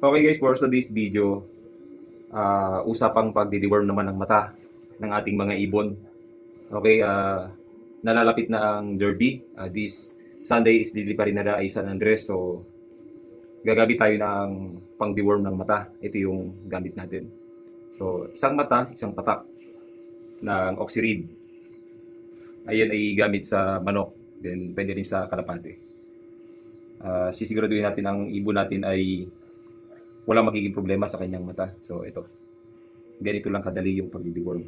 Okay guys, for today's video, ah usapang pagdideworm naman ng mata ng ating mga ibon. Okay, ah nalalapit na ang derby. Ah, this Sunday is delivery na ay San Andres. So, gagamit tayo ng pang-deworm ng mata. Ito yung gamit natin. So, isang mata, isang patak ng Oxyrid. Ayan ay gamit sa manok. Then, pwede rin sa kalapate. Ah, sisiguraduhin natin ang ibon natin ay wala magiging problema sa kanyang mata. So, ito. Ganito lang kadali yung pag-deworm.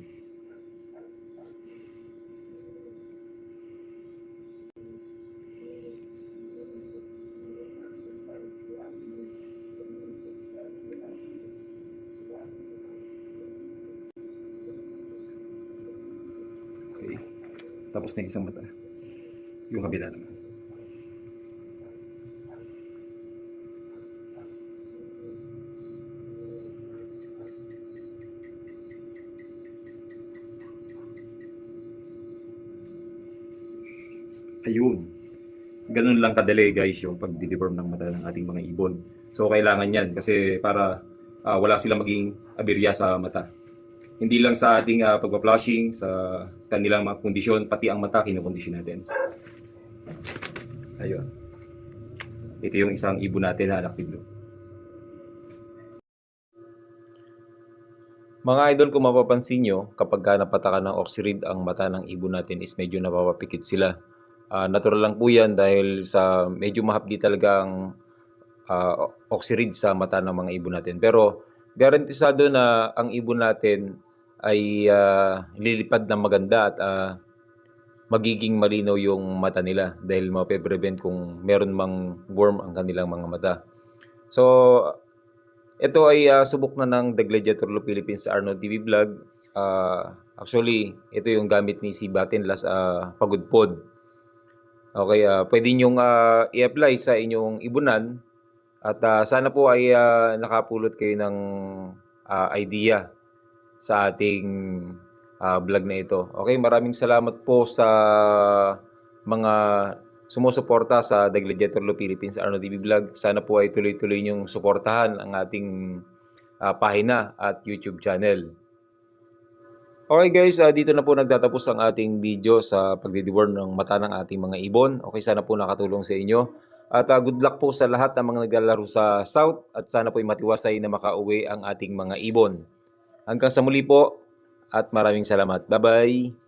Okay. Tapos na isang mata. Yung kabila naman. Ayun. Ganun lang kadali guys yung pag-deworm ng mata ng ating mga ibon. So kailangan yan kasi para ah, wala silang maging aberya sa mata. Hindi lang sa ating uh, pagpa-flushing, sa kanilang mga kondisyon, pati ang mata kinukondisyon natin. Ayun. Ito yung isang ibon natin na anak blue. Mga idol, kung mapapansin nyo, kapag ka napatakan ng oxyrid ang mata ng ibon natin is medyo napapapikit sila. Ah, natural lang po yan dahil sa medyo mahapdi talaga ang ah, oxyrid sa mata ng mga ibon natin. Pero garantisado na ang ibon natin ay ah, lilipad ng maganda at ah, magiging malinaw yung mata nila dahil mape-prevent kung meron mang worm ang kanilang mga mata. So, ito ay ah, subok na ng The Gladiator Law Philippines sa Arnold TV Vlog. Ah, actually, ito yung gamit ni si Batin Las ah, Pagudpod. Okay, ah, pwede nyong ah, i-apply sa inyong ibunan at ah, sana po ay ah, nakapulot kayo ng ah, idea sa ating ah, vlog na ito. Okay, maraming salamat po sa mga sumusuporta sa The Gladiator Law Philippines Arnold TV Vlog. Sana po ay tuloy-tuloy niyong suportahan ang ating ah, pahina at YouTube channel. Okay guys, ah, dito na po nagtatapos ang ating video sa pagdidiworm ng mata ng ating mga ibon. Okay, sana po nakatulong sa inyo. At ah, good luck po sa lahat ng mga naglalaro sa South at sana po ay matiwasay na makauwi ang ating mga ibon. Hanggang sa muli po at maraming salamat. Bye-bye!